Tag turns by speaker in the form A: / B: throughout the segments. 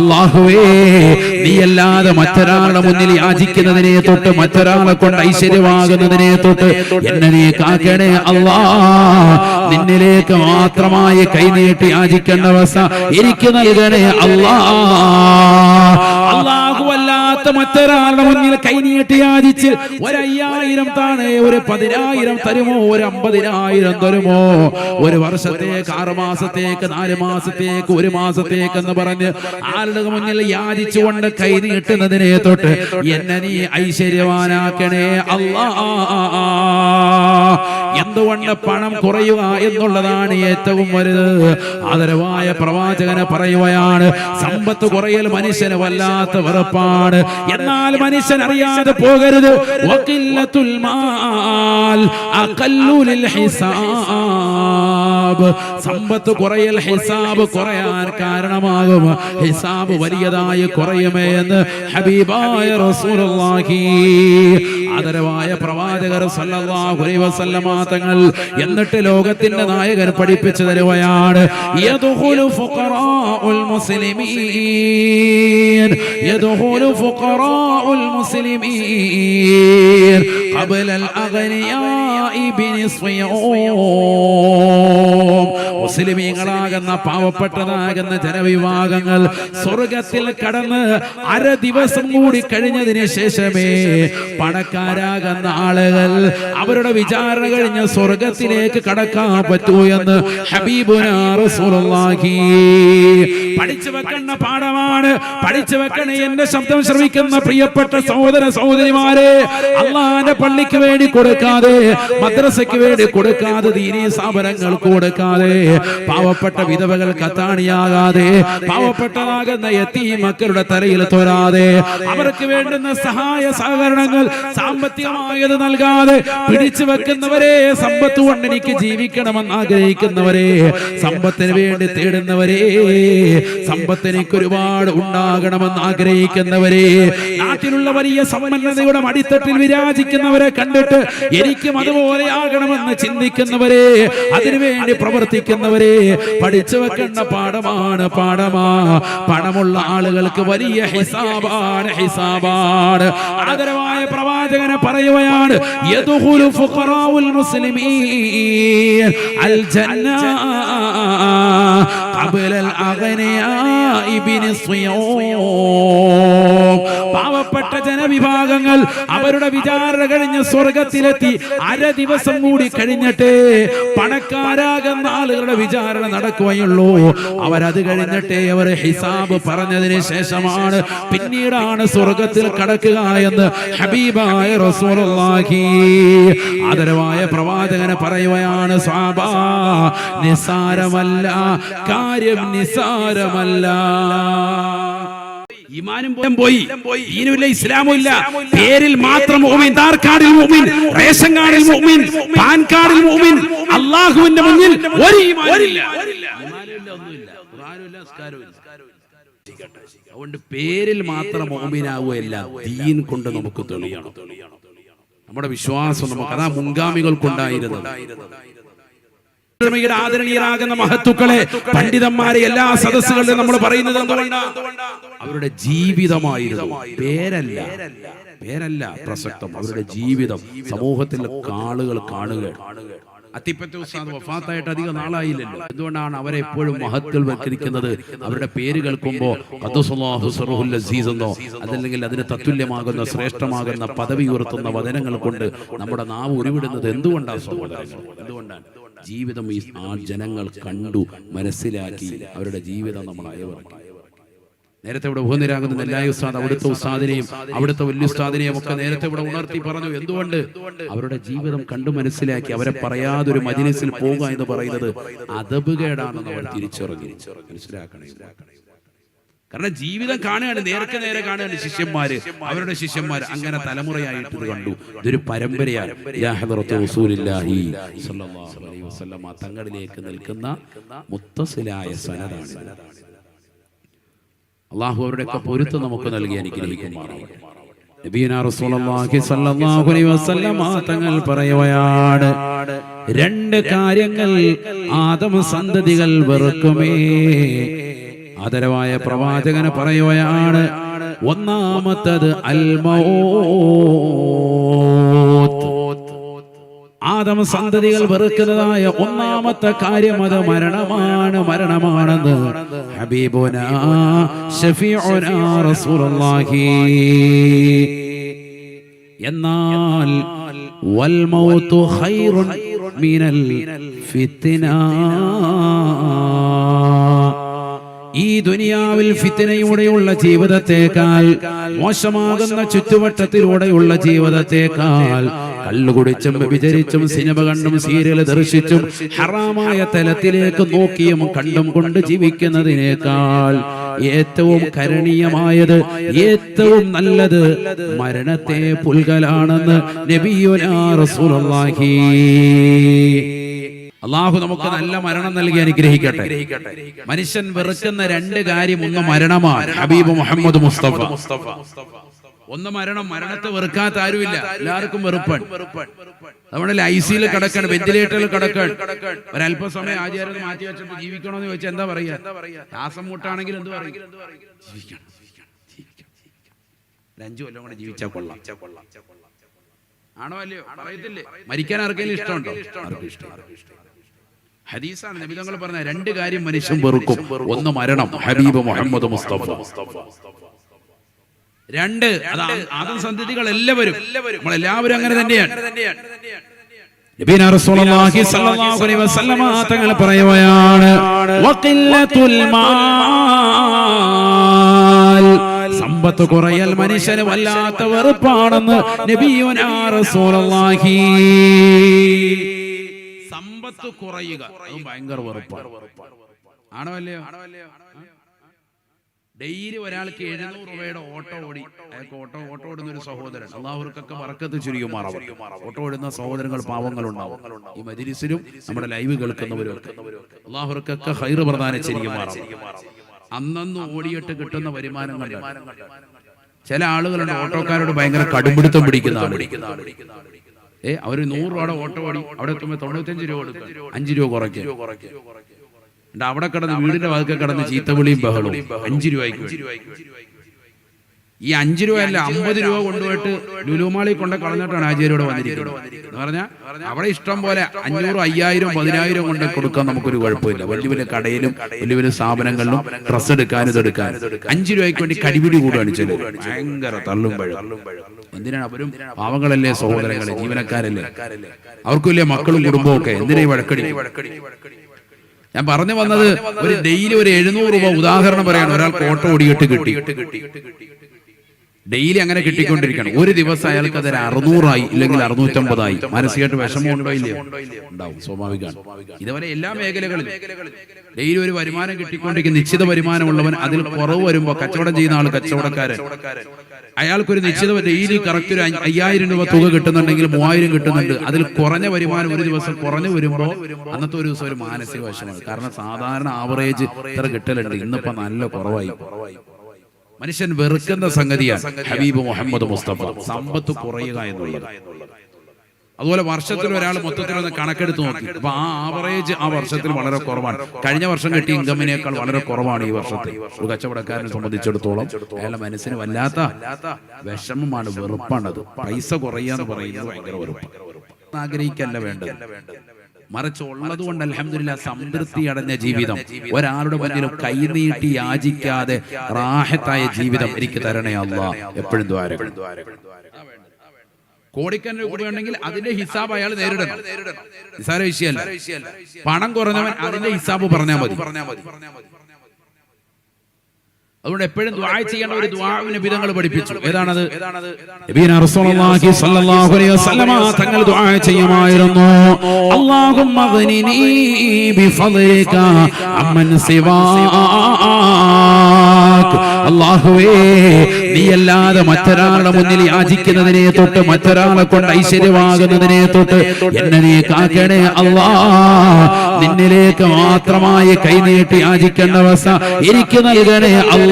A: അള്ളാഹുവേ നീ അല്ലാതെ മറ്റൊരാളുടെ മുന്നിൽ യാചിക്കുന്നതിനെ തൊട്ട് മറ്റൊരാളെ കൊണ്ട് ഐശ്വര്യമാകുന്നതിനെ തൊട്ട് എന്നെ നീ കാക്കണേ അള്ളാ. നിന്നിലേക്ക് മാത്രമായി കൈനീട്ടി യാചിക്കേണ്ട അവസ്ഥ എനിക്ക് നൽകണേ അള്ളാ. അള്ളാഹു അല്ലാത്ത മറ്റൊരാളുടെ മുന്നിൽ കൈനീട്ടി യാചിച്ച് ഒരയ്യായിരം താണ് ഒരു പതിനായിരം തരുമോ ഒരു അമ്പതിനായിരം തരുമോ? ഒരു വർഷത്തേക്ക് ആറു മാസത്തേക്ക് നാല് മാസത്തേക്ക് ഒരു മാസത്തേക്ക് എന്ന് പറഞ്ഞ് ആരുടെ മുന്നിൽ യാചിച്ചുകൊണ്ട് കൈ നീട്ടുന്നതിനെ തൊട്ട് എന്നെ നീ ഐശ്വര്യവാനാക്കണേ അല്ലാ. എന്തുകൊണ്ട് പണം കുറയുക എന്നുള്ളതാണ് ഏറ്റവും വലുത്. ആദരവായ പ്രവാചകനെ പറയുകയാണ് സമ്പത്ത് കുറയൽ മനുഷ്യന് വല്ലാത്ത വെറുപ്പാണ്. എന്നാൽ മനുഷ്യൻ അറിയാതെ പോകരുത്. സമ്പത്ത് കുറയൽ ഹിസാബ് കുറയാൻ കാരണമാകും. ഹിസാബ് വലിയതായി കുറയുമേ എന്ന് ഹബീബായ റസൂലുള്ളാഹി ആദരവായ പ്രവാചകർ തങ്ങൾ എന്നിട്ട് ലോകത്തിന്റെ നായകൻ പഠിപ്പിച്ചു തരുവയാണ്. മുസ്ലിമീങ്ങളാകുന്ന പാവപ്പെട്ടതാകുന്ന ജനവിഭാഗങ്ങൾ സ്വർഗത്തിൽ കടന്ന് അര ദിവസം കൂടി കഴിഞ്ഞതിന് ശേഷമേ പണക്കാരാകുന്ന ആളുകൾ അവരുടെ വിചാരണ കഴിഞ്ഞ സ്വർഗത്തിലേക്ക് കടക്കാൻ പറ്റൂ എന്ന് ഹബീബുനാ റസൂലുള്ളാഹി പഠിച്ചു വെക്കുന്ന പാഠമാണ്. പഠിച്ചു വെക്കണ എന്റെ ശബ്ദം ശ്രമിക്കുന്ന പ്രിയപ്പെട്ട സഹോദര സഹോദരിമാരെ അള്ളാന്റെ പള്ളിക്ക് വേണ്ടി കൊടുക്കാതെ മദ്രസയ്ക്ക് വേണ്ടി കൊടുക്കാതെ ദീനീ സ്ഥാപനങ്ങൾക്ക് കൊടുക്കാതെ പാവപ്പെട്ട വിധവകൾ കത്താണിയാകാതെ പാവപ്പെട്ടതാകുന്ന എത്തി മക്കളുടെ തലയിൽ തൊരാതെ അവർക്ക് വേണ്ടുന്ന സഹായ സഹകരണങ്ങൾ സാമ്പത്തികമായത് നൽകാതെ പിടിച്ചു വെക്കുന്നവരെ സമ്പത്ത് കൊണ്ട് എനിക്ക് ജീവിക്കണമെന്ന് ആഗ്രഹിക്കുന്നവരെ സമ്പത്തിന് വേണ്ടി തേടുന്നവരെ സമ്പത്ത് എനിക്ക് ഒരുപാട് ഉണ്ടാകണമെന്ന് ആഗ്രഹിക്കുന്നവരെ നാട്ടിലുള്ള വലിയ സമ്പന്നതയുടെ അടിത്തട്ടിൽ വിരാജിക്കുന്നവരെ കണ്ടിട്ട് എനിക്കും അതുപോലെ ആകണമെന്ന് ചിന്തിക്കുന്നവരെ അതിനുവേണ്ടി പ്രവർത്തിക്കുന്നവരെ പഠിച്ചു വെക്കേണ്ട പാഠമാണ് പാഠമാ. പണമുള്ള ആളുകൾക്ക് വലിയ ഹിസാബാണ് ഹിസാബാണ്. ആദരവായ പ്രവാചകനെ പറയുകയാണ് മുസ്ലിമീൻ അൽ ജന്ന ഖബല അൽ അഗ്നിയാഇ ബിനിസ്ഫിയൂം പാവപ്പെട്ട ജനവിഭാഗങ്ങൾ അവരുടെ വിചാരണ കഴിഞ്ഞ് സ്വർഗത്തിലെത്തി അര ദിവസം കൂടി കഴിഞ്ഞിട്ട് പണക്കാരാകുന്ന ആളുകളുടെ വിചാരണ നടക്കുകയുള്ളൂ. അവരത് കഴിഞ്ഞിട്ടേ അവർ ഹിസാബ് പറഞ്ഞതിന് ശേഷമാണ് പിന്നീടാണ് സ്വർഗത്തിൽ കടക്കുക എന്ന് ഹബീബായ റസൂലുള്ളാഹി ആദരവായ പ്രവാചകനെ പറയുകയാണ് സ്വാബാ നിസാരമല്ല കാര്യം നിസാരമല്ല ഈമാനും പോയി. ദീനുമില്ല ഇസ്ലാമും ഇല്ല. പേരിൽ മാത്രം മുഅ്മിൻ ആധാർ കാർഡിൽ മുഅ്മിൻ റേഷൻ കാർഡിൽ മുഅ്മിൻ പാൻ കാർഡിൽ മുഅ്മിൻ അള്ളാഹുവിന്റെ മുന്നിൽ ഒരു ഈമാനില്ല അതുകൊണ്ട് പേരിൽ മാത്രം മോമിനാവുകയല്ല ദീൻ കൊണ്ട് നമുക്ക് തെളിയണം. നമ്മുടെ വിശ്വാസം നമുക്ക് അതാ മുൻഗാമികൾക്കുണ്ടായിരുന്നത്. യുടെ ആദരണീയരാകുന്ന മഹത്തുക്കളെ പണ്ഡിതന്മാരെ എല്ലാ സദസ്സുകളിലും നമ്മൾ പറയുന്നത്? അവരുടെ ജീവിതമായിരുന്നു. പേരല്ല. പേരല്ല. പ്രസക്തം. അവരുടെ ജീവിതം സമൂഹത്തിൽ ആളുകൾ കാണുക വഫാത്തായിട്ട് അധികം നാളായില്ലല്ലോ. എന്തുകൊണ്ടാണ് അവരെ എപ്പോഴും മഹത്തിൽ വൽക്കരിക്കുന്നത് അവരുടെ പേര് കേൾക്കുമ്പോൾ എന്നോ അതല്ലെങ്കിൽ അതിന് തത്തുല്യമാകുന്ന ശ്രേഷ്ഠമാകുന്ന പദവി ഉയർത്തുന്ന വചനങ്ങൾ കൊണ്ട് നമ്മുടെ നാവ് ഉരുവിടുന്നത് എന്തുകൊണ്ടാണ് സഹോദരങ്ങൾ എന്തുകൊണ്ടാണ്? ജീവിതം ഈ ആ ജനങ്ങൾ കണ്ടു മനസ്സിലാക്കി അവരുടെ ജീവിതം നമ്മൾ അയവിറക്കി. നേരത്തെ ഇവിടെ ഉപനിരാകുന്ന നെല്ലായ ഉസ്താദ് അവിടുത്തെ ഉസ്താദിനെയും അവിടുത്തെ വലിയ ഉസ്താദിനെയും ഒക്കെ നേരത്തെ ഇവിടെ ഉണർത്തി പറഞ്ഞു എന്തുകൊണ്ട്? അവരുടെ ജീവിതം കണ്ടു മനസ്സിലാക്കി അവരെ പറയാതെ ഒരു മജിലിസിൽ പോവുക എന്ന് പറയുന്നത് അതബുകേടാണെന്ന് അവർ തിരിച്ചറിഞ്ഞു. മനസ്സിലാക്കണേ കാരണം ജീവിതം കാണുകയാണ് നേർക്ക് നേരെ കാണുകയാണ് ശിഷ്യന്മാര്. അവരുടെ ശിഷ്യന്മാർ അങ്ങനെ തലമുറയായിട്ട് ഇത് കണ്ടു. ഇതൊരു പരമ്പരയാണ് തങ്ങളിലേക്ക് നിൽക്കുന്ന മുത്തസിലായ സനതാണ്. അള്ളാഹു അവരുടെ ഒക്കെ പൊരുത്തം നമുക്ക് നൽകി അനുഗ്രഹിക്കുമാറാണ് തങ്ങൾ പറയുകയാണ് രണ്ട് കാര്യങ്ങൾ ആദമ സന്തതികൾ വെറുക്കുമേ ആദരവായ പ്രവാചകന് പറയുകയാണ് ഒന്നാമത്തത് അൽമൗത്ത്. ആദം സന്തതികൾ വെറുക്കുന്നതായ ഒന്നാമത്തെ കാര്യം അത് മരണമാണ് മരണമാണെന്ന്. ഹബീബുന റസൂലുള്ളാഹി. എന്നാൽ വൽ മൗതു ഖൈറുൻ മിനൽ ഫിത്ന ഈ ദുനിയാവിൽ ഫിത്തിനയൂടെയുള്ള ജീവിതത്തേക്കാൾ മോശമാകുന്ന ചുറ്റുവട്ടത്തിലൂടെയുള്ള ജീവിതത്തേക്കാൾ കല്ലുകുടിച്ചും വിചരിച്ചും സിനിമ കണ്ടും സീരിയൽ ദർശിച്ചും ഹറാമായ തലത്തിലേക്ക് നോക്കിയും കണ്ടും കൊണ്ട് ജീവിക്കുന്നതിനേക്കാൾ ഏറ്റവും കരണീയമായത് ഏറ്റവും നല്ലത് മരണത്തെ പുൽകലാണെന്ന് നബിയുനാ റസൂലുള്ളാഹി. അള്ളാഹു നമുക്ക് നല്ല മരണം നൽകി അനുഗ്രഹിക്കട്ടെ. മനുഷ്യൻ വെറുക്കുന്ന രണ്ട് കാര്യം ഒന്ന് മരണമാണ്. ഹബീബ് മുഹമ്മദ് മുസ്തഫ. ഒന്ന് മരണം മരണത്തെ വെറുക്കാത്ത ആരുമില്ല. എല്ലാവർക്കും വെറുപ്പാണ് നമ്മുടെ ഐ സിയിൽ കിടക്കാൻ വെന്റിലേറ്ററിൽ കിടക്കാൻ. ഒരല്പസമയം ആചാരം മാറ്റി വെച്ചിട്ട് ജീവിക്കണമെന്ന് ചോദിച്ചാൽ എന്താ പറയാ? ശ്വാസം മുട്ടാണെങ്കിൽ എന്ത് പറയും? അഞ്ചു കൊല്ലം കൂടെ ജീവിച്ചാ കൊള്ളാം. ആണോ അല്ലയോ? അറിയത്തില്ലേ മരിക്കാൻ ആർക്കെങ്കിലും ഇഷ്ടമുണ്ടോ? ആർക്കും ഇഷ്ടം. ഹദീസാണ് നബിതങ്ങൾ പറഞ്ഞ രണ്ട് കാര്യം മനുഷ്യൻ വെറുക്കും. ഒന്ന് മരണം. ഹബീബ് മുഹമ്മദ് മുസ്തഫ. രണ്ട് ആദം സന്തതികൾ എല്ലാവരും. നമ്മൾ എല്ലാവരും അങ്ങനെ തന്നെയാണ്. തങ്ങൾ പറയുകയാണ് സമ്പത്ത് കുറയൽ മനുഷ്യന് വല്ലാത്ത വെറുപ്പാണെന്ന് നബിയുനാ റസൂലുള്ളാഹി. സമ്പത്ത് കുറയുക. അത് ഭയങ്കര വെറുപ്പാണ്. ആണോ അല്ലയോ? ഡെയിലി ഒരാൾക്ക് എഴുന്നൂറ് രൂപയുടെ ഓട്ടോ ഓടി. അയാൾക്ക് ഓട്ടോ ഓട്ടോ ഓടുന്ന ഒരു സഹോദരൻ. അള്ളാഹുർക്കൊക്കെ വറക്കത്ത് ചുരുക്കുമാറാവും ഓട്ടോ ഓടുന്ന സഹോദരങ്ങൾ പാവങ്ങളുണ്ടാവും ഈ മജിലിസിലും നമ്മുടെ ലൈവ് കേൾക്കുന്നവരും അള്ളാഹുർക്കൊക്കെ ഹൈറ് പ്രധാന ചെയ്യുമാറാവും അന്നന്ന് ഓടിയിട്ട് കിട്ടുന്ന വരുമാനം കണ്ടാണ് ചില ആളുകളുണ്ട് ഓട്ടോക്കാരോട് ഭയങ്കര കടുമ്പിടുത്തം പിടിക്കുന്ന ആൾ ഏ അവർ നൂറ് രൂപയുടെ ഓട്ടോ ഓടി അവിടെ എത്തുമ്പോൾ തൊണ്ണൂറ്റഞ്ച് രൂപ കൊടുക്കും അഞ്ച് രൂപ കുറയ്ക്കും അവിടെ കിടന്ന് വീടിന്റെ വാതിക്കെ കിടന്ന് ചീത്തവിളിയും ബഹളവും. അഞ്ച് വേണ്ടി. ഈ അഞ്ച് രൂപ അല്ല അമ്പത് രൂപ കൊണ്ടുപോയിട്ട് ലുലുമാളി കൊണ്ട് കളഞ്ഞിട്ടാണ് ആചാര്യോട് വന്നിരിക്കുന്നത്. എന്ന് പറഞ്ഞാൽ അവിടെ ഇഷ്ടം പോലെ അഞ്ഞൂറ് അയ്യായിരം പതിനായിരം കൊണ്ട് കൊടുക്കാൻ നമുക്കൊരു കുഴപ്പമില്ല. വലിയ വലിയ കടയിലും വലിയ വലിയ സ്ഥാപനങ്ങളിലും ഡ്രസ് എടുക്കാനും ഇതെടുക്കാനും അഞ്ച് രൂപയ്ക്ക് വേണ്ടി കടിപിടി കൂടുകയാണ് ചെല്ലു. ഭയങ്കര തള്ളും എന്തിനാണ് അവരും പാവങ്ങളല്ലേ സഹോദരങ്ങളെ ജീവനക്കാരല്ലേ? അവർക്കില്ലേ മക്കളും കുടുംബവും ഒക്കെ? എന്തിനാ ഈ വഴക്കടി? ഞാൻ പറഞ്ഞു വന്നത് ഒരു ഡെയിലി ഒരു എഴുന്നൂറ് രൂപ ഉദാഹരണം പറയാണ്. ഒരാൾ കോട്ട. ഓടിയിട്ട് കിട്ടി. ഡെയിലി അങ്ങനെ കിട്ടിക്കൊണ്ടിരിക്കണം ഒരു ദിവസം അയാൾക്ക് അതൊരു അറുന്നൂറായി ഇല്ലെങ്കിൽ അറുന്നൂറ്റമ്പതായി. മാനസികമായിട്ട് വിഷമം ഉണ്ടോ ഇല്ലയോ? ഉണ്ടാവും സ്വാഭാവികമാണ്. ഇതുവരെ എല്ലാ മേഖലകളിലും ഡെയിലി ഒരു വരുമാനം കിട്ടിക്കൊണ്ടിരിക്കുന്ന നിശ്ചിത വരുമാനമുള്ളവൻ അതിൽ കുറവ് വരുമ്പോൾ കച്ചവടം ചെയ്യുന്ന ആൾ കച്ചവടക്കാരൻ. അയാൾക്കൊരു നിശ്ചിത ഡെയിലി കറക്റ്റ് ഒരു അയ്യ- അയ്യായിരം രൂപ തുക കിട്ടുന്നുണ്ടെങ്കിൽ മൂവായിരം കിട്ടുന്നുണ്ട്. അതിൽ കുറഞ്ഞ വരുമാനം ഒരു ദിവസം കുറഞ്ഞു വരുമ്പോൾ അന്നത്തെ ഒരു ദിവസം ഒരു മാനസിക വശമാണ് കാരണം സാധാരണ ആവറേജ് ഇത്ര കിട്ടലുണ്ട്. ഇന്നിപ്പോ നല്ല കുറവായി. മനുഷ്യൻ വെറുക്കുന്ന സംഗതിയാണ് ഹബീബ് മുഹമ്മദ് മുസ്തഫ. സമ്പത്ത് കുറയുക എന്നുള്ളത്. അതുപോലെ വർഷത്തിൽ ഒരാൾ മൊത്തത്തിൽ ഒന്ന് കണക്കെടുത്ത് നോക്കി. അപ്പൊ ആ ആവറേജ് ആ വർഷത്തിൽ വളരെ കുറവാണ്. കഴിഞ്ഞ വർഷം കിട്ടിയ ഇൻകമിനേക്കാൾ വളരെ കുറവാണ് ഈ വർഷത്തിൽ. ഒരു കച്ചവടക്കാരനെ സംബന്ധിച്ചിടത്തോളം അയാളെ മനസ്സിന് വല്ലാത്ത വിഷമമാണ് വെറുപ്പാണത് പൈസ കുറയുക എന്ന് പറയുന്നത് ഭയങ്കര വെറുപ്പ് ആഗ്രഹിക്കല്ല വേണ്ടത്. മറിച്ച് ഉള്ളത് കൊണ്ട് അലഹമില്ല സംതൃപ്തി അടഞ്ഞ ജീവിതം. ഒരാളുടെ മുന്നിലും കൈനീട്ടി യാചിക്കാതെ റാഹത്തായ ജീവിതം എനിക്ക് തരണേ അല്ല എപ്പോഴും ദ്വാരം കോടിക്കണക്കിന് ഉണ്ടെങ്കിൽ അതിന്റെ ഹിസാബ് അയാൾ നേരിടണം. നിസാര വിഷയമല്ല. പണം കുറഞ്ഞവൻ അതിന്റെ ഹിസാബ് പറഞ്ഞാൽ മതി. അതുകൊണ്ട് എപ്പോഴും ദ്വാ ചെയ്യേണ്ട ഒരു ദ്വാവിന് വിധങ്ങൾ പഠിപ്പിച്ചു. ഏതാണത്? നബീന റസൂലുള്ളാഹി സ്വല്ലല്ലാഹു അലൈഹി വസല്ലമ തങ്ങൾ ദുആ ചെയ്യുമായിരുന്നു. അല്ലാഹുമ്മ ഗ്നിനി ബിഫദ്ലിക അമ്മൻ സിവാക അല്ലാഹുവേ നീ അല്ലാതെ മറ്റൊരാളുടെ മുന്നിൽ യാചിക്കുന്നതിനെ തൊട്ട് മറ്റൊരാളെ കൊണ്ട് ഐശ്വര്യമാകുന്നതിനെ തൊട്ട് എന്നെ നീ കാക്കണേ അള്ളാ നിന്നിലേക്ക് മാത്രമായി കൈനീട്ടി യാചിക്കേണ്ട അവസ്ഥ എനിക്ക് നൽകണേ അല്ലാ.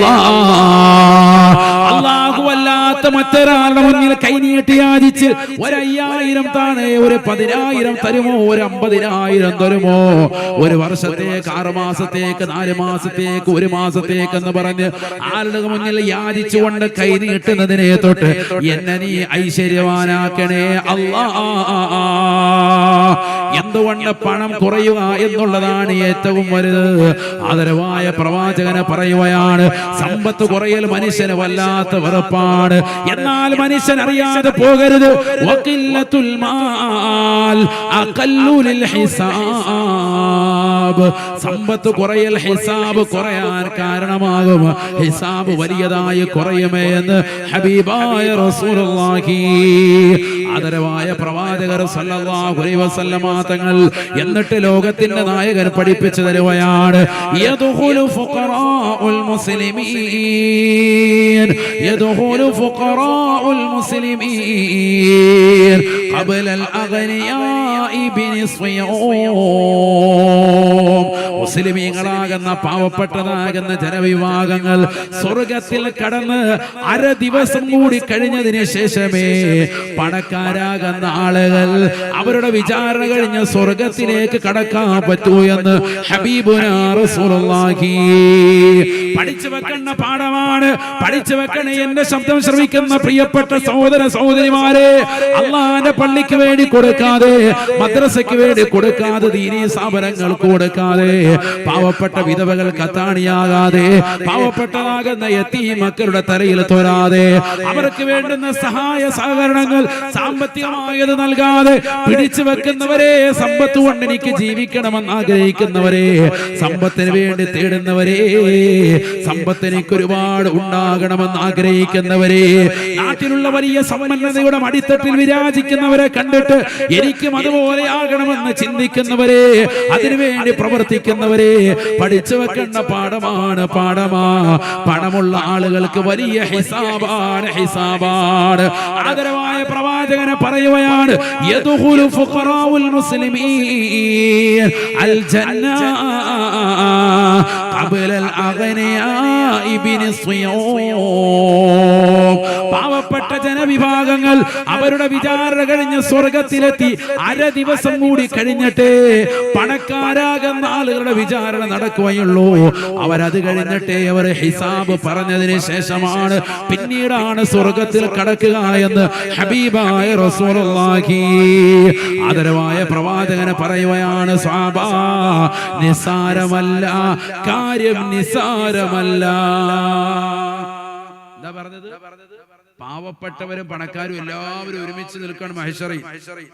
A: അള്ളാഹു അല്ലാത്ത മറ്റൊരാളുടെ മുന്നിൽ കൈനീട്ടി യാചിച്ച് ഒരയ്യായിരം താണ് ഒരു പതിനായിരം തരുമോ ഒരു അമ്പതിനായിരം തരുമോ? ഒരു വർഷത്തേക്ക് ആറു മാസത്തേക്ക് നാല് മാസത്തേക്ക് ഒരു മാസത്തേക്ക് എന്ന് പറഞ്ഞ് ആരുടെ മുന്നിൽ യാചിച്ചുകൊണ്ട് കൈ നീട്ടുന്നതിനെ തൊട്ട് എന്നെ നീ ഐശ്വര്യവാനാക്കണേ. അല്ലാ എന്തുകൊണ്ട് പണം കുറയുക എന്നുള്ളതാണ് ഏറ്റവും വലുത്. ആദരവായ പ്രവാചകനെ പറയുകയാണ് സമ്പത്ത് കുറയൽ മനുഷ്യന് വല്ലാത്ത വെറുപ്പാണ്. എന്നാൽ മനുഷ്യൻ അറിയാതെ പോകരുത്. സമ്പത്ത് കുറയൽ ഹിസാബ് കുറയാൻ കാരണമാകും. ഹിസാബ് വലിയതായി കുറയുമേ എന്ന് ഹബീബായ റസൂലുള്ളാഹി ആദരവായ പ്രവാചകർ തങ്ങൾ എന്നിട്ട് ലോകത്തിന്റെ നായകൻ പഠിപ്പിച്ചു തരുവയാണ്. യദ്ഖുലു ഫുഖറാഉൽ മുസ്ലിമീൻ. യദ്ഖുലു മുസ്ലിമീങ്ങളാകുന്ന പാവപ്പെട്ടതാകുന്ന ജനവിഭാഗങ്ങൾ സ്വർഗത്തിൽ കടന്ന് അര ദിവസം കൂടി കഴിഞ്ഞതിന് ശേഷമേ പണക്കാരാകുന്ന ആളുകൾ അവരുടെ വിചാരണ കഴിഞ്ഞ സ്വർഗത്തിലേക്ക് കടക്കാൻ പറ്റൂ എന്ന് ഹബീബുനാർ റസൂലുള്ളാഹി പഠിച്ചു വെക്കുന്ന പാഠമാണ്. പഠിച്ചു വെക്കണ എന്റെ ശബ്ദം ശ്രമിക്കുന്ന പ്രിയപ്പെട്ട സഹോദര സഹോദരിമാരെ അള്ളാന്റെ പള്ളിക്ക് വേണ്ടി കൊടുക്കാതെ മദ്രസയ്ക്ക് വേണ്ടി കൊടുക്കാതെ ദീനീ സ്ഥാപനങ്ങൾക്ക് കൊടുക്കാതെ പാവപ്പെട്ട വിധവകൾ കത്താണിയാകാതെ പാവപ്പെട്ടതാകുന്ന എത്തി മക്കളുടെ തലയിൽ തൊരാതെ അവർക്ക് വേണ്ടുന്ന സഹായ സഹകരണങ്ങൾ സാമ്പത്തികമായത് നൽകാതെ പിടിച്ചു വെക്കുന്നവരെ സമ്പത്ത് കൊണ്ട് എനിക്ക് ജീവിക്കണമെന്ന് ആഗ്രഹിക്കുന്നവരെ സമ്പത്തിന് വേണ്ടി തേടുന്നവരെ സമ്പത്ത് എനിക്ക് ഒരുപാട് ഉണ്ടാകണമെന്ന് ആഗ്രഹിക്കുന്നവരെ നാട്ടിലുള്ള വലിയ സമ്പന്നതയുടെ അടിത്തട്ടിൽ വിരാജിക്കുന്നവരെ കണ്ടിട്ട് എനിക്കും അതുപോലെ ആകണമെന്ന് ചിന്തിക്കുന്നവരെ അതിനുവേണ്ടി പ്രവർത്തിക്കുന്നവരെ പഠിച്ചു വെക്കേണ്ട പാഠമാണ് പാഠമാ. പണമുള്ള ആളുകൾക്ക് വലിയ ഹിസാബാണ് ഹിസാബാണ്. ആദരവായ പ്രവാചകനെ പറയുകയാണ് മുസ്ലിമീൻ അൽ ജന്ന. قبل الأغنياء بنصف പാവപ്പെട്ട ജനവിഭാഗങ്ങൾ അവരുടെ വിചാരണ കഴിഞ്ഞ് സ്വർഗത്തിലെത്തി അര ദിവസം കൂടി കഴിഞ്ഞിട്ടേ പണക്കാരാകുന്ന ആളുകളുടെ വിചാരണ നടക്കുകയുള്ളൂ. അവരത് കഴിഞ്ഞിട്ടേ അവർ ഹിസാബ് പറഞ്ഞതിന് ശേഷമാണ് പിന്നീടാണ് സ്വർഗത്തിൽ കടക്കുക എന്ന് ഹബീബായ റസൂലുള്ളാഹി ആദരവായ പ്രവാചകനെ പറയുകയാണ് സ്വാബാ നിസാരമല്ല കാര്യം നിസാരമല്ല. എന്താ പറഞ്ഞത്? പാവപ്പെട്ടവരും പണക്കാരും എല്ലാവരും ഒരുമിച്ച് നിൽക്കണം മഹേശ്വറി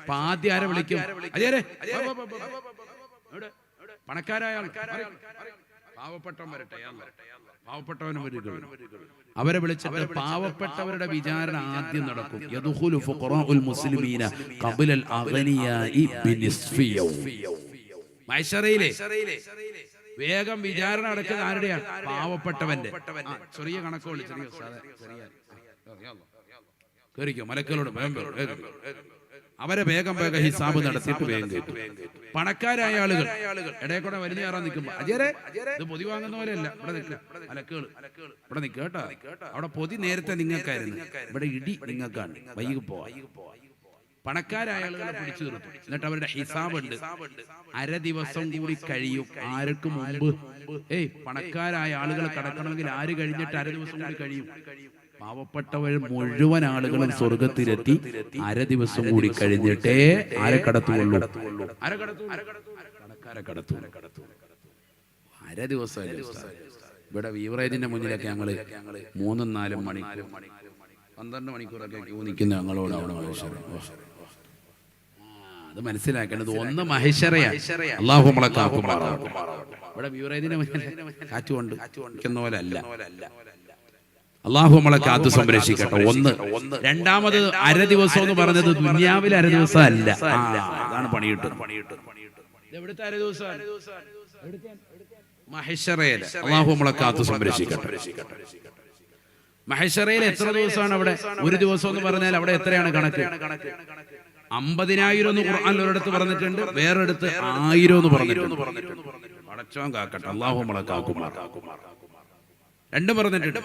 A: അപ്പൊ ആദ്യം ആരെ വിളിക്കും? പണക്കാരായ. പാവപ്പെട്ടവൻ വരട്ടെ. പാവപ്പെട്ടവനും വരും അവരെ വിളിച്ച പാവപ്പെട്ടവരുടെ വിചാരണ ആദ്യം നടക്കും. യദ്ഖുലു ഫുഖറാഉൽ മുസ്ലിമീന ഖബലൽ. മഹേശ്വറയിലെ വേഗം വിചാരണ അടക്കുന്ന ആരുടെയാണ്? പാവപ്പെട്ടവന്റെ. ചെറിയ കണക്കുകൾ ചെറിയ കയറിക്കോ മലക്കളോട്. അവരെ വേഗം വേഗം ഹിസാബ് നടത്തിയിട്ട് വേഗം കയറ്റും പണക്കാരായ ആളുകൾ. ഇടയിൽ കൂടെ വലിയ ആറാൻ നിൽക്കുമ്പോ അജയരെ ഇത് പൊതി വാങ്ങുന്ന പോലെയല്ല. ഇവിടെ നിൽക്കുക അലക്കുകൾ ഇവിടെ നിൽക്കുക കേട്ടോ. അവിടെ പൊതി നേരത്തെ നിങ്ങൾക്കായിരുന്നു. ഇവിടെ ഇടി നിങ്ങൾക്കാണ്. വൈകി പോവാ. പണക്കാരായ ആളുകളെ പിടിച്ചു നിർത്തും. എന്നിട്ട് അവരുടെ ഹിസാബ് ഉണ്ട് അര ദിവസം കൂടി കഴിയും ആർക്ക് മുമ്പ്? ഏയ് പണക്കാരായ ആളുകൾ കടക്കണമെങ്കിൽ ആര് കഴിഞ്ഞിട്ട് അര ദിവസം കൂടി കഴിയും? പാവപ്പെട്ടവർ മുഴുവൻ ആളുകളും സ്വർഗത്തിലെത്തി അര ദിവസം കൂടി കഴിഞ്ഞിട്ടേ ആരെ കടത്തുള്ളൂ? കടത്തു അര ദിവസം ഇവിടെ വീവറേജിന്റെ മുന്നിലൊക്കെ ഞങ്ങൾ മൂന്നും നാലും മണിക്കൂർ. പന്ത്രണ്ട് മണിക്കൂറൊക്കെ ക്യൂ നിൽക്കുന്ന ഞങ്ങളോട് അവിടെ. ആ, അത് മനസ്സിലാക്കേണ്ടത് ഒന്ന് മഹേശ്വരയാണ് അള്ളാഹു നമ്മളെ കാക്കുമാറാവട്ടെ. ഇവിടെ മുന്നിൽ കാറ്റുകൊണ്ട് നിൽക്കുന്ന പോലെ അല്ല. അള്ളാഹു നമ്മളെ കാത്തു സംരക്ഷിക്കട്ടെ. ഒന്ന് രണ്ടാമത് അര ദിവസം എന്ന് പറഞ്ഞത് ദുനിയാവിലെ അര ദിവസം അല്ല. അതാണ് പണിയിട്ട് എവിടുത്തെ അര ദിവസം? മഹേശ്വരയിൽ അള്ളാഹു നമ്മളെ കാത്തു സംരക്ഷിക്കട്ടെ. മഹേശ്വരയിൽ എത്ര ദിവസമാണ് അവിടെ? ഒരു ദിവസം എന്ന് പറഞ്ഞാൽ അവിടെ എത്രയാണ് കണക്ക്? അമ്പതിനായിരം എന്ന് ഖുർആൻ ഒരിടത്ത് പറഞ്ഞിട്ടുണ്ട് വേറൊരിടത്ത് ആയിരം എന്ന് പറഞ്ഞിട്ടുണ്ട് പടച്ചോൻ കാക്കട്ടെ അള്ളാഹു നമ്മളെ കാക്കുമാർ രണ്ടും പറഞ്ഞിട്ടുണ്ട്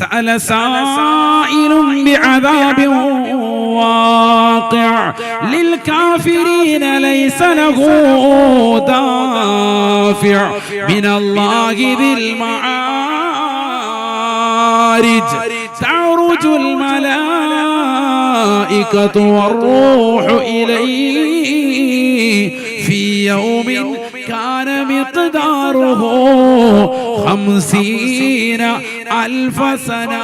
B: سأل سائل بعذاب واقع للكافرين ليس له دافع من الله ذي المعارج تعرج الملائكة والروح إليه في يوم كان مقداره خمسين ألف سنة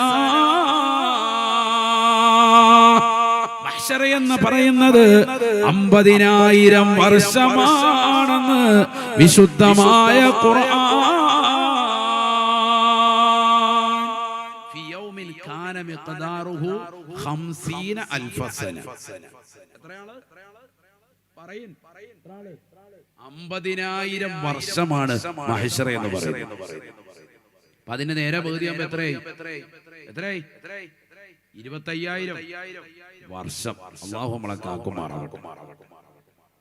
B: മഹ്ശറ എന്ന് പറയുന്നത് അമ്പതിനായിരം വർഷമാണെന്ന് വിശുദ്ധമായ ഖുർആൻ
A: മിഖ്താറുഹു ഖംസീന അൽഫസന. എത്രയാണ് പറയൻ അമ്പതിനായിരം വർഷമാണ് മഹേശ്വര എന്ന് പറയുന്നത്. അപ്പൊ അതിന്റെ നേരെ പകുതി ആകുമ്പോ എത്രയായി? എത്രയായി? ഇരുപത്തയ്യായിരം. വർഷം. അള്ളാഹു നമ്മളെ കാക്കുമാറാക്കും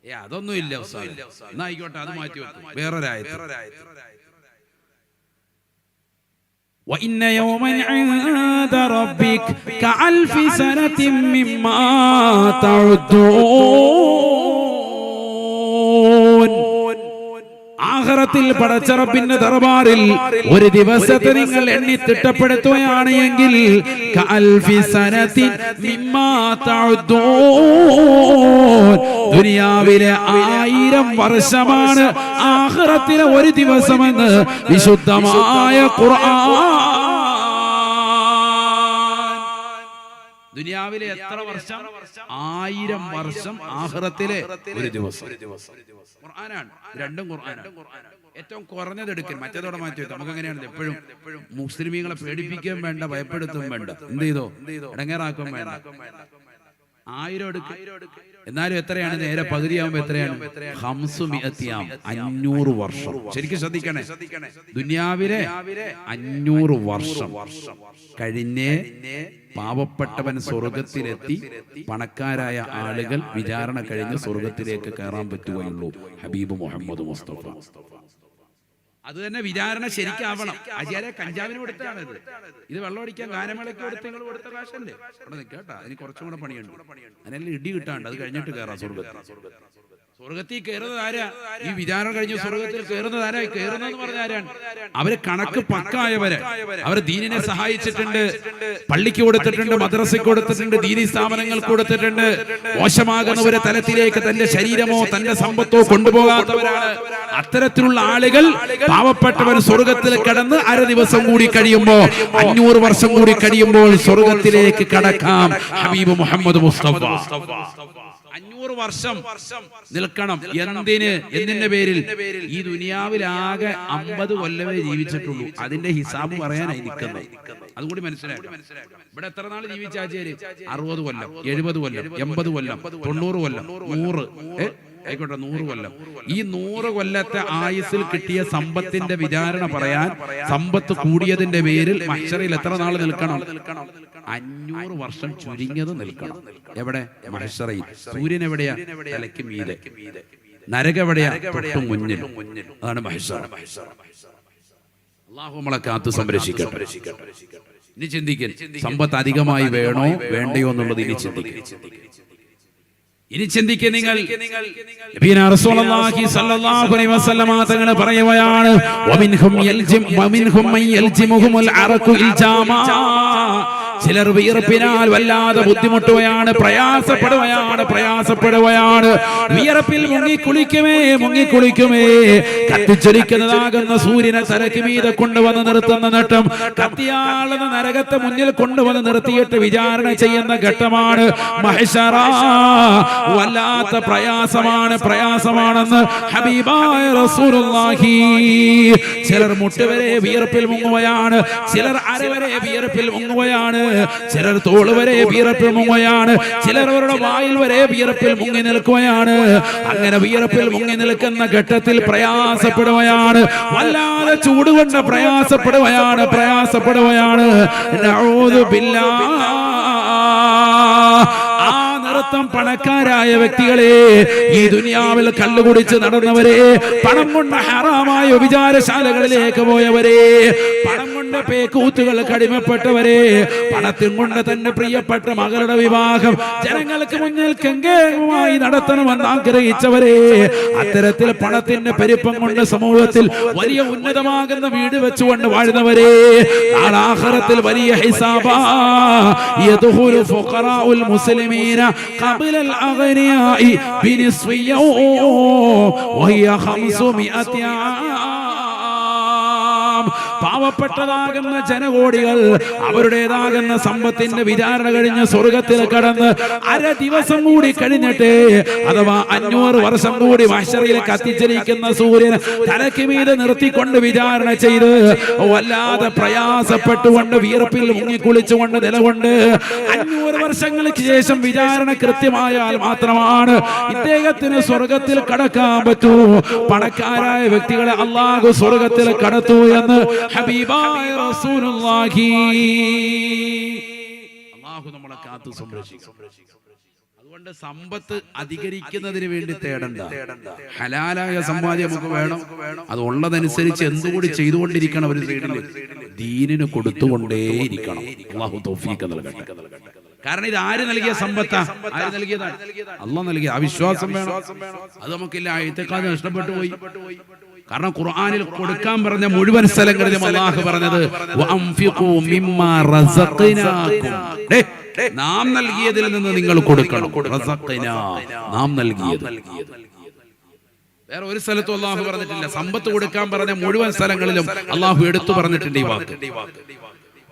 A: ഏ അതൊന്നും ഇല്ല എന്നായിക്കോട്ടെ അത് മാറ്റി വെക്കും. വേറൊരായത്
B: وإن يوما عند ربك كألف سنة مما تعدون. ആഹ്റത്തിൽ പടച്ചറപ്പിന്റെ ദർബാറിൽ ഒരു ദിവസത്തെ നിങ്ങൾ എണ്ണി തിട്ടപ്പെടുത്തുകയാണ് എങ്കിൽ. ദുനിയാവിലെ ആയിരം വർഷമാണ് ആഹ്റത്തിലെ ഒരു ദിവസമെന്ന് വിശുദ്ധമായ ഖുർആൻ
A: ദുനിയാവിലെ എത്ര വർഷം? ആയിരം വർഷം ആഹ്റത്തിലെ ഒരു ദിവസം. ഖുർആനാണ്. രണ്ടും ഖുർആനാണ്. ഏറ്റവും കുറഞ്ഞത് എടുക്കൽ മറ്റേതോടെ മാറ്റി വെക്കാം നമുക്ക് അങ്ങനെയാണ് എപ്പോഴും മുസ്ലിമീങ്ങളെ പേടിപ്പിക്കുകയും വേണ്ട ഭയപ്പെടുത്തുകയും വേണ്ട. എന്ത് ചെയ്തോ? ഇടങ്ങേറാക്കുകയും വേണ്ട. ആയിരം എടുക്ക എന്നാലും എത്രയാണ്? നേരെ പകുതിയാകുമ്പോ എത്രയാണ്? ഹംസു മിഅത്തിയാം അഞ്ഞൂറ് വർഷം. ശരിക്കും ശ്രദ്ധിക്കണേ. ദുനിയാവിലെ അഞ്ഞൂറ് വർഷം. കഴിഞ്ഞേ പാവപ്പെട്ടവൻ സ്വർഗത്തിലെത്തി. പണക്കാരായ ആളുകൾ വിചാരണ കഴിഞ്ഞ് സ്വർഗത്തിലേക്ക് കയറാൻ പറ്റുകയുള്ളൂ. ഹബീബ് മുഹമ്മദ് മുസ്തഫ. അത് തന്നെ വിചാരണ ശരിക്കാവണം അജിയാരെ കഞ്ചാവിന് കൊടുത്താണത് ഇത് ഇത് വെള്ളമടിക്കാൻ ഗാനമേളയ്ക്ക് കൊടുത്ത് നിങ്ങൾ കൊടുത്ത കാശല്ലേ അവിടെ നിൽക്കട്ടാ അതിന് കുറച്ചും കൂടെ പണിയുണ്ട്. അതിനെല്ലാം ഇടി കിട്ടാണ്ട്. അത് കഴിഞ്ഞിട്ട് കയറാം സ്വർഗത്തിൽ സ്വർഗത്തിൽ കയറുന്നത് ആരാ? ഈ വിചാരം കഴിഞ്ഞ് സ്വർഗത്തിൽ കയറുന്നത് ആരാ? കയറുന്നതെന്ന് പറഞ്ഞ ആരാണ്? അവർ കണക്ക് പക്കായവര്. അവർ ദീനിനെ സഹായിച്ചിട്ടുണ്ട് പള്ളിക്ക് കൊടുത്തിട്ടുണ്ട് മദ്രസയ്ക്ക് കൊടുത്തിട്ടുണ്ട് ദീനി സ്ഥാപനങ്ങൾക്ക് കൊടുത്തിട്ടുണ്ട്. മോശമാകുന്നവരെ തലത്തിലേക്ക് തന്റെ ശരീരമോ തന്റെ സമ്പത്തോ കൊണ്ടുപോകാത്തവരാണ്. അത്തരത്തിലുള്ള ആളുകൾ പാവപ്പെട്ടവർ സ്വർഗത്തിൽ കടന്ന് അര ദിവസം കൂടി കഴിയുമ്പോ അഞ്ഞൂറ് വർഷം കൂടി കഴിയുമ്പോൾ സ്വർഗത്തിലേക്ക് കടക്കാം. ഹബീബ് മുഹമ്മദ് മുസ്തഫ. അഞ്ഞൂറ് വർഷം നിൽക്കണം. എന്തിന്? എന്തിന്റെ പേരിൽ? ഈ ദുനിയാവിലാകെ അമ്പത് കൊല്ലമേ ജീവിച്ചിട്ടുള്ളൂ. അതിന്റെ ഹിസാബ് പറയാനായി നിൽക്കുന്നത്. അതുകൂടി മനസ്സിലായി ഇവിടെ എത്ര നാൾ ജീവിച്ചാച്ചേര് അറുപത് കൊല്ലം എഴുപത് കൊല്ലം എൺപത് കൊല്ലം തൊണ്ണൂറ് കൊല്ലം നൂറ്? ആയിക്കോട്ടെ നൂറ് കൊല്ലം. ഈ നൂറ് കൊല്ലത്തെ ആയുസിൽ കിട്ടിയ സമ്പത്തിന്റെ വിചാരണ പറയാൻ സമ്പത്ത് കൂടിയതിന്റെ പേരിൽ മഹ്ഷറിൽ എത്ര നാൾ നിൽക്കണം? അഞ്ഞൂറ് വർഷം ചുരുങ്ങിയത് നിൽക്കണം. എവിടെ? മഹ്ഷറയിൽ സൂര്യൻ എവിടെയാ തലയ്ക്ക് മീതെ. നരക എവിടെയാ തൊട്ടു മുന്നിൽ. അതാണ് മഹ്ഷറ അള്ളാഹു നമ്മളെ കാത്ത് സംരക്ഷിക്കട്ടെ. ഇനി ചിന്തിക്കൽ സമ്പത്ത് അധികമായി വേണോ? വേണ്ടയോ എന്നുള്ളത് ഇനി ചിന്തിക്കും. ഇനി ചിന്തിക്കുക നിങ്ങൾ. തങ്ങൾ പറയുകയാണ് ചിലർ വിയർപ്പിനാൽ വല്ലാതെ ബുദ്ധിമുട്ടുകയാണ് പ്രയാസപ്പെടുകയാണ് പ്രയാസപ്പെടുകയാണ്. വിയർപ്പിൽ മുങ്ങി കുളിക്കുമേ മുങ്ങി കുളിക്കുമേ കത്തിച്ചൊലിക്കുന്നതാകുന്ന സൂര്യനെ തലയ്ക്ക് മീതെ കൊണ്ടുവന്ന് നിർത്തുന്ന നേട്ടം കത്തിയാളുന്ന നരകത്തെ മുന്നിൽ കൊണ്ടുവന്ന് നിർത്തിയിട്ട് വിചാരണ ചെയ്യുന്ന ഘട്ടമാണ് വല്ലാത്ത പ്രയാസമാണ് പ്രയാസമാണെന്ന് ഹബീബായ റസൂലുള്ളാഹി. ചിലർ മുട്ടുവരെ വിയർപ്പിൽ മുങ്ങുകയാണ് ചിലർ അരവരെ വിയർപ്പിൽ മുങ്ങുകയാണ്. ചിലർ തോൾ വരെ വീരപ്പിൽ മുങ്ങുകയാണ്. ചിലർ അവരുടെ വായിൽ വരെ വീരപ്പിൽ മുങ്ങി നിൽക്കുകയാണ്. അങ്ങനെ വീരപ്പിൽ മുങ്ങി നിൽക്കുന്ന ഘട്ടത്തിൽ പ്രയാസപ്പെടുകയാണ്. വല്ലാതെ ചൂടുകൊണ്ട് പ്രയാസപ്പെടുകയാണ് പ്രയാസപ്പെടുകയാണ്. നൃത്തം പണക്കാരായ വ്യക്തികളെ ഈ ദുനിയാവിൽ കല്ലുകുടിച്ച് നടന്നവരെ പണം കൊണ്ട് ഹറാമായ വിചാരശാലകളിലേക്ക് പോയവരെ പണം
B: പണത്തിന്റെ പേക്കൂത്തുകൾ കടിമപ്പെട്ടവരെ കൊണ്ട് തന്നെ പ്രിയപ്പെട്ട മകളുടെ വിവാഹം ജനങ്ങൾക്ക് മുന്നിൽ കെങ്കേമായി നടത്തണമെന്ന് ആഗ്രഹിച്ചവരെ അത്തരത്തിൽ പണത്തിന്റെ പെരുപ്പം കൊണ്ട് സമൂഹത്തിൽ വലിയ ഉന്നതമാകുന്ന വീട് വെച്ചുകൊണ്ട് വാഴുന്നവരെ ആഹ്റത്തിൽ വലിയ ഹിസാബാ മുസ്ലിമീന പാവപ്പെട്ടതാകുന്ന ജനകോടികൾ അവരുടേതാകുന്ന സമ്പത്തിന്റെ വിചാരണ കഴിഞ്ഞ് സ്വർഗത്തിൽ കടന്ന് അര ദിവസം കൂടി കഴിഞ്ഞിട്ട് അഥവാ അഞ്ഞൂറ് വർഷം കൂടി മഷറിയിൽ കത്തിച്ചിരിക്കുന്ന സൂര്യൻ തലയ്ക്ക് മീതെ നിർത്തിക്കൊണ്ട് വിചാരണ ചെയ്ത് വല്ലാതെ പ്രയാസപ്പെട്ടുകൊണ്ട് വിയർപ്പിൽ മുങ്ങിക്കുളിച്ചുകൊണ്ട് നിലകൊണ്ട് അഞ്ഞൂറ് വർഷങ്ങൾക്ക് ശേഷം വിചാരണ കൃത്യമായാൽ മാത്രമാണ് ഇദ്ദേഹത്തിന് സ്വർഗത്തിൽ കടക്കാൻ പറ്റൂ. പണക്കാരായ വ്യക്തികളെ അള്ളാഹു സ്വർഗത്തിൽ കടത്തു എന്ന് ഹബീബായ റസൂലുള്ളാഹി.
A: നമ്മളെ അതുകൊണ്ട് സമ്പത്ത് അധികരിക്കുന്നതിന് വേണ്ടി തേടണ്ട. ഹലാലായ സമ്പാദ്യം നമുക്ക് വേണം. അത് ഉള്ളതനുസരിച്ച് എന്തുകൂടി ചെയ്തുകൊണ്ടിരിക്കണം ഒരു സൈഡിൽ ദീനിന് കൊടുത്തുകൊണ്ടേയിരിക്കണം. അള്ളാഹു തോഫീക്ക് നൽകട്ടെ. കാരണം ഇത് ആര് നൽകിയ സമ്പത്താ? ആര് നൽകിയതാണ്? അള്ളാഹ് നൽകിയ ആ വിശ്വാസം വേണം. അത് നമുക്കില്ല ആയത്തെക്കാൾ നഷ്ടപ്പെട്ടു പോയി. കാരണം ഖുർആനിൽ കൊടുക്കാൻ പറഞ്ഞ മുഴുവൻ സ്ഥലങ്ങളിലും അള്ളാഹു പറഞ്ഞത് നാം നൽകിയതിൽ നിന്ന് നിങ്ങൾ കൊടുക്കണം. നാം നൽകിയത്. വേറെ ഒരു സ്ഥലത്തും അള്ളാഹു പറഞ്ഞിട്ടില്ല. സമ്പത്ത് കൊടുക്കാൻ പറഞ്ഞ മുഴുവൻ സ്ഥലങ്ങളിലും അള്ളാഹു എടുത്തു പറഞ്ഞിട്ടുണ്ട് ഈ വാക്ക്.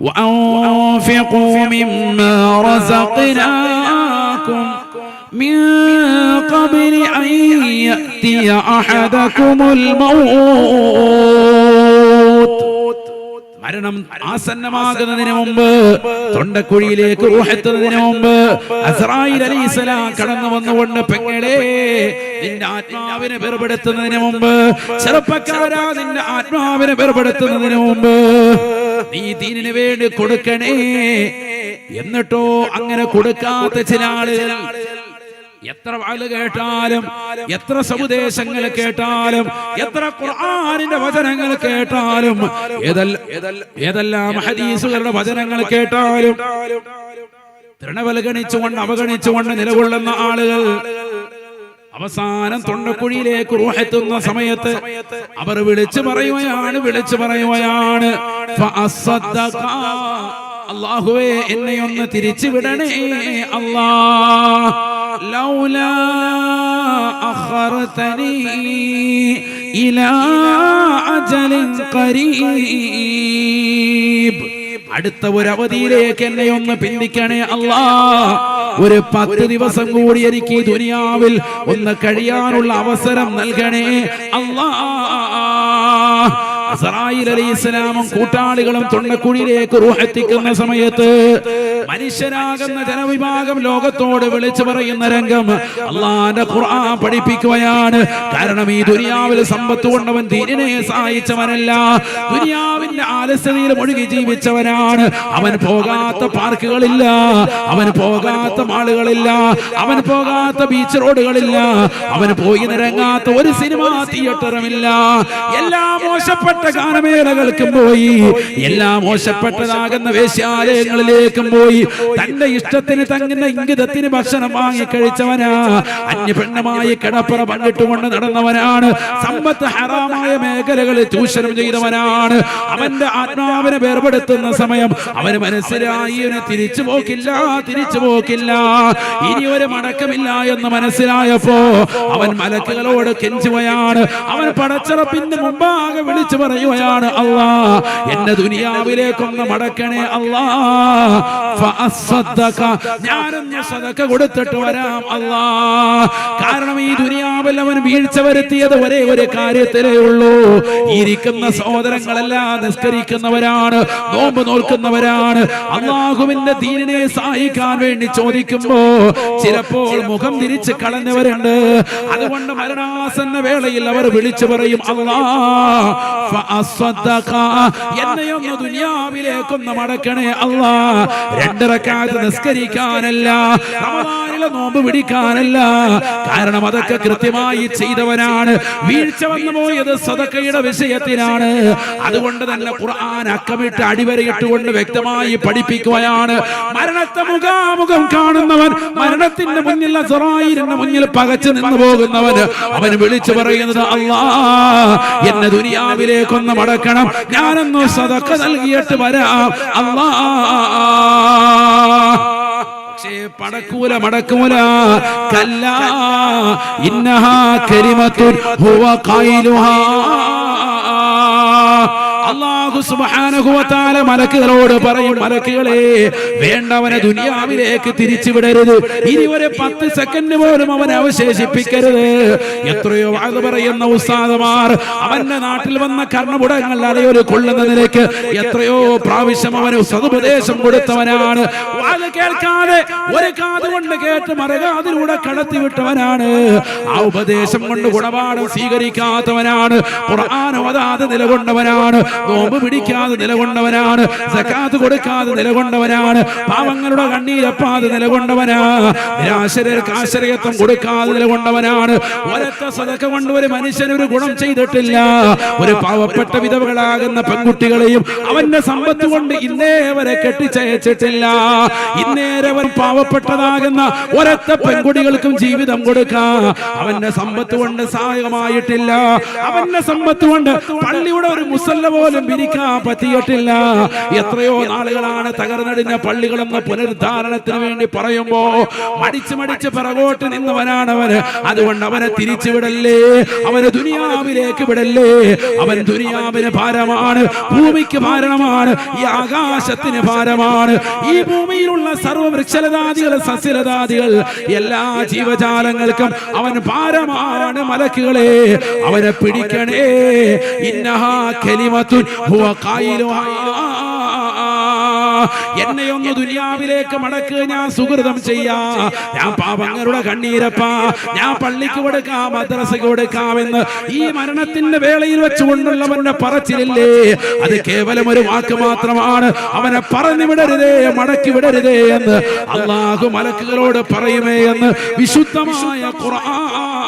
B: وأنفقوا مما رزقناكم من قبل أن يأتي أحدكم الموت. മരണം ആസന്നമാകുന്നതിന് മുമ്പ് തൊണ്ടക്കുഴിയിലേക്ക് ഊഹെത്തുന്നതിന് മുമ്പ് അസ്രായിൽ അലൈസലാം കടന്നു വന്നുകൊണ്ട് പെങ്ങളെ നിന്റെ ആത്മാവിനെ വേർപെടുത്തുന്നതിന് മുമ്പ് ചെറുപ്പക്കാരാ നിന്റെ ആത്മാവിനെ വേർപെടുത്തുന്നതിന് മുമ്പ് നീ ദീനിന് വേണ്ടി കൊടുക്കണേ. എന്നിട്ടോ അങ്ങനെ കൊടുക്കാത്ത ചില ആളുകൾ എത്ര വാൽ കേട്ടാലും എത്ര സമുദേശങ്ങൾ കേട്ടാലും എത്ര ഖുർആാനിന്റെ വചനങ്ങൾ കേട്ടാലും ഏതല്ല- ഹദീസുകളുടെ വചനങ്ങൾ കേട്ടാലും തൃണവൽഗണിച്ചുകൊണ്ട് അവഗണിച്ചുകൊണ്ട് നിലകൊള്ളുന്ന ആളുകൾ അവസാനം തൊണ്ടക്കുഴിയിലേക്ക് റൂഹെത്തുന്ന സമയത്ത് അവർ വിളിച്ചു പറയുകയാണ് വിളിച്ചു പറയുകയാണ് അല്ലാഹുവേ എന്നെ ഒന്ന് തിരിച്ചു വിടണേ അള്ളാ. ലൗലാ അഖർതനി ഇലാ അജലിൻ ഖരീബ് അടുത്ത ഒരു അവധിയിലേക്ക് എന്നെ ഒന്ന് പിന്തിക്കണേ അല്ലാ ഒരു പത്ത് ദിവസം കൂടി എനിക്ക് ദുനിയാവിൽ ഒന്ന് കഴിയാനുള്ള അവസരം നൽകണേ അല്ലാ അസറായിൽ അലൈഹി ഇസ്ലാമും കൂട്ടാളികളും തൊണ്ടക്കുഴിയിലേക്ക് റൂഹെത്തിക്കുന്ന സമയത്ത് മനുഷ്യരാകുന്ന ജനവിഭാഗം ലോകത്തോട് വിളിച്ചു പറയുന്ന രംഗം. അള്ളാന്റെ ഖുർആൻ പഠിപ്പിക്കുകയാണ്. കാരണം ഈ ദുനിയാവിൽ സമ്പത്ത് കൊണ്ടവൻ ദീനിനെ സഹായിച്ചവനല്ല. ദുനിയാവിന്റെ ആലസ്യതയിൽ മുഴുകി ജീവിച്ചവനാണ്. അവൻ പോകാത്ത പാർക്കുകളില്ല. അവൻ പോകാത്ത മാളുകളില്ല. അവൻ പോകാത്ത ബീച്ച് റോഡുകളില്ല. അവൻ പോയി നിരങ്ങാത്ത ഒരു സിനിമാ തിയേറ്ററുമില്ല. എല്ലാ മോശപ്പെട്ട ഗാനമേളകൾക്കും പോയി. എല്ലാ മോശപ്പെട്ടതാകുന്ന വേശ്യാലയങ്ങളിലേക്കും പോയി. തന്റെ ഇഷ്ടത്തിന് തങ്ങുന്ന ഇംഗിതത്തിന് ഭക്ഷണം വാങ്ങി കഴിച്ചവനാ. അന്യപെണ്ണമായി കിടപ്പറ പങ്കിട്ടുകൊണ്ട് നടന്നവനാണ്. സമ്പത്ത് ഹറാമായ മേഖലകളിൽ ചൂഷണം ചെയ്തവനാണ്. അവന്റെ ആത്മാവിനെ വേർപെടുത്തുന്ന സമയം അവന് മനസ്സിലായി. ഇവന് തിരിച്ചു പോക്കില്ല തിരിച്ചു പോക്കില്ല. ഇനി ഒരു മടക്കമില്ല എന്ന് മനസ്സിലായപ്പോ അവൻ മലക്കുകളോട് കെഞ്ചുകയാണ്. അവൻ പടച്ചറപ്പിന്റെ മുമ്പാകെ വിളിച്ചു പറയുകയാണ് അള്ളാ എന്റെ ദുനിയാവിലേക്കൊന്ന് മടക്കണേ അല്ലാ ഫഅസ്സദ്ദഖ. ഞാൻ സദക്ക കൊടുത്തിട്ട് വരാം. അല്ലാ. കാരണം ഈ ദുനിയാവിൽ അവൻ വീഴ്ച വരുത്തിയത് ഒരേ ഒരു കാര്യത്തിലേ ഉള്ളൂ. ഇരിക്കുന്ന സഹോദരങ്ങളെല്ലാം നിസ്കരിക്കുന്നവരാണ് നോമ്പ് നോൽക്കുന്നവരാണ്. അള്ളാഹുവിന്റെ ദീനിനെ സഹായിക്കാൻ വേണ്ടി ചോദിക്കുമ്പോ ചിലപ്പോൾ മുഖം തിരിച്ച് കളഞ്ഞവരുണ്ട്. അതുകൊണ്ട് മരണാസന്ന വേളയിൽ അവർ വിളിച്ചു പറയും അള്ളാ. എന്നെയൊന്ന് ദുനിയാവിലേക്കൊന്ന് മടക്കണേ അല്ലാ. രണ്ടിറക്കാതെ നിസ്കരിക്കാനല്ല നോമ്പ് പിടിക്കാനല്ല. കാരണം അതൊക്കെ കൃത്യമായി ചെയ്തവനാണ്. വീഴ്ച വന്നു പോയത് സദക്കയുടെ വിഷയത്തിനാണ് അതുകൊണ്ട് തന്നെ ഖുർആൻ അക്കമിട്ട് അടിവരയിട്ടുകൊണ്ട് വ്യക്തമായി പഠിപ്പിക്കുകയാണ്. മരണത്തെ മുഖാമുഖം കാണുന്നവൻ മരണത്തിന്റെ മുന്നിൽ അസറായിലിന്റെ മുന്നിൽ പകച്ചു നിന്ന് പോകുന്നവൻ അവൻ വിളിച്ചു പറയുന്നത് അല്ലാ എന്നെ ദുനിയാവിലേക്കൊന്ന് മടക്കണം. ഞാനൊന്ന് സദക്ക നൽകിയിട്ട് വരാം. അല്ലാ പക്ഷേ പടക്കൂല മടക്കൂല. കല്ല. ഇന്നഹാ കരിമത്തുൻ ഹുവ ഖൈലുഹാ. മലക്കുകളോട് പറയും മലക്കുകളെ വേണ്ടവനെ ദുനിയാവിലേക്ക് തിരിച്ചു വിടരുത്. ഇനി ഒരു പത്ത് സെക്കൻഡ് പോലും അവനെ അവശേഷിപ്പിക്കരുത്. എത്രയോ അത് പറയുന്ന ഉസ്താദമാർ അവന്റെ നാട്ടിൽ വന്ന കർണപുടങ്ങൾ അറിയൊരു കൊള്ളുന്ന നിലയ്ക്ക് എത്രയോ പ്രാവശ്യം അവന് സതുപദേശം കൊടുത്തവനാണ്. അത് കേൾക്കാതെ ഒരു കാത് കൊണ്ട് കേട്ട് മറുകാതിലൂടെ കടത്തിവിട്ടവനാണ്. ആ ഉപദേശം കൊണ്ട് ഗുണപാഠം സ്വീകരിക്കാത്തവനാണ്. ഖുർആൻ ഓതാതെ നിലകൊണ്ടവനാണ്. നോമ്പ് പിടിക്കാതെ നിലകൊണ്ടവനാണ്. സക്കാത്ത് കൊടുക്കാതെ നിലകൊണ്ടവനാണ്. പാവങ്ങളുടെ കണ്ണീരപ്പാതെ നിലകൊണ്ടവനാ നിരാശരർക്ക് ആശ്രയത്വം കൊടുക്കാതെ നിലകൊണ്ടവനാണ്. ഒരൊക്കെ സതക്ക കൊണ്ട് ഒരു മനുഷ്യന് ഒരു ഗുണം ചെയ്തിട്ടില്ല. ഒരു പാവപ്പെട്ട വിധവകളാകുന്ന പെൺകുട്ടികളെയും അവന്റെ സമ്പത്ത് കൊണ്ട് ഇന്നേ വരെ കെട്ടിച്ചയച്ചിട്ടില്ല. ഇന്നേരവൻ പാവപ്പെട്ടതാകുന്ന ഒരൊറ്റ പെൺകുട്ടികൾക്കും ജീവിതം കൊടുക്കാ. അവന്റെ സമ്പത്ത് കൊണ്ട് സഹായമായിട്ടില്ല അവന്റെ സമ്പത്ത് കൊണ്ട് പള്ളിയുടെ ഒരു മുസല്ല പോലും പിരിക്കാൻ പറ്റിയിട്ടില്ല. എത്രയോ നാളുകളാണ് തകർന്നടിഞ്ഞ പള്ളികളെന്ന പുനരുദ്ധാരണത്തിന് വേണ്ടി പറയുമ്പോ മടിച്ച് മടിച്ച് പിറകോട്ട് നിന്നവനാണ് അവന് അതുകൊണ്ട് അവനെ തിരിച്ചുവിടല്ലേ അവന് ദുനിയാവിലേക്ക് വിടല്ലേ? അവൻ ദുനിയാവിന് ഭാരമാണ് ഭൂമിക്ക് ഭാരമാണ് ഈ ആകാശത്തിന് ഭാരമാണ്. ഈ ഭൂമിയിലുള്ള സർവ വൃക്ഷലതാദികൾ സസ്യലതാദികൾ എല്ലാ ജീവജാലങ്ങൾക്കും അവൻ ഭാരമാണ് മലക്കുകളെ. അവനെ പിടിക്കണേ. ഇന്നഹാ ഖായിലുഹാ എന്നെ ഒന്ന് ദുനിയാവിലേക്ക് മടക്ക് ഞാൻ സുഹൃതം ചെയ്യാ. ഞാൻ പാപങ്ങളുടെ കണ്ണീരപ്പാ. ഞാൻ പള്ളിക്ക് കൊടുക്കാം മദ്രസക്ക് കൊടുക്കാമെന്ന് ഈ മരണത്തിന്റെ വേളയിൽ വെച്ചുകൊണ്ടുള്ളവന്റെ പറച്ചിലില്ലേ? അത് കേവലം ഒരു വാക്ക് മാത്രമാണ്. അവനെ പറഞ്ഞു വിടരുതേ മടക്കി വിടരുതേ എന്ന് അള്ളാഹു മലക്കുകളോട് പറയുമേ എന്ന് വിശുദ്ധമായ ഖുർആൻ